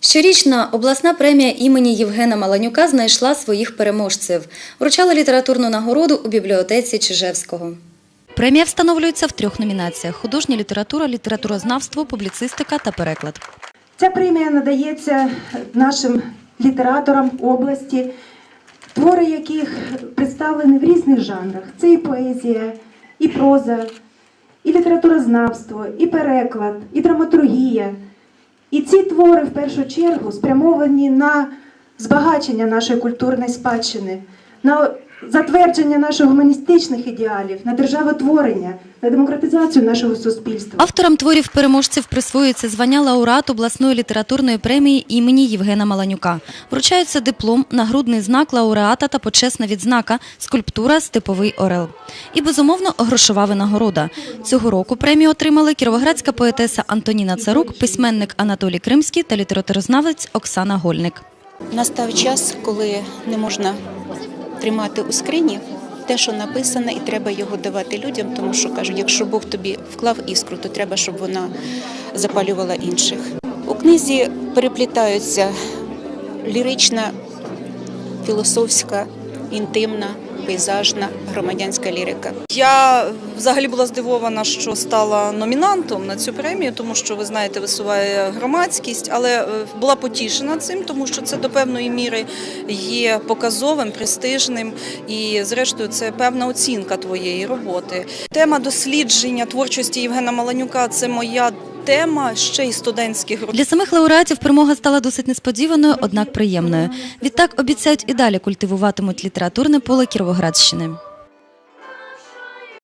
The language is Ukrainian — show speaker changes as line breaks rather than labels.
Щорічна обласна премія імені Євгена Маланюка знайшла своїх переможців. Вручали літературну нагороду у бібліотеці Чижевського. Премія встановлюється в трьох номінаціях: художня література, літературознавство, публіцистика та переклад.
Ця премія надається нашим літераторам області, твори яких представлені в різних жанрах. Це і поезія, і проза, і літературознавство, і переклад, і драматургія. І ці твори в першу чергу спрямовані на збагачення нашої культурної спадщини, на затвердження наших гуманістичних ідеалів, на державотворення, на демократизацію нашого суспільства.
Авторам творів переможців присвоюється звання лауреат обласної літературної премії імені Євгена Маланюка. Вручаються диплом, нагрудний знак лауреата та почесна відзнака, скульптура Степовий орел. І безумовно грошова винагорода. Цього року премію отримали кіровоградська поетеса Антоніна Царук, письменник Анатолій Кримський та літературознавець Оксана Гольник.
Настав час, коли не можна тримати у скрині те, що написане, і треба його давати людям, тому що кажуть, якщо Бог тобі вклав іскру, то треба, щоб вона запалювала інших. У книзі переплітаються лірична, філософська, інтимна, пейзажна, громадянська лірика.
Я взагалі була здивована, що стала номінантом на цю премію, тому що ви знаєте, висуває громадськість, але е, була потішена цим, тому що це до певної міри є показовим, престижним і, зрештою, це певна оцінка твоєї роботи. Тема дослідження творчості Євгена Маланюка це моя тема ще й студентських років.
Для самих лауреатів перемога стала досить несподіваною, однак приємною. Відтак обіцяють і далі культивуватимуть літературне поле Кіровоградщини.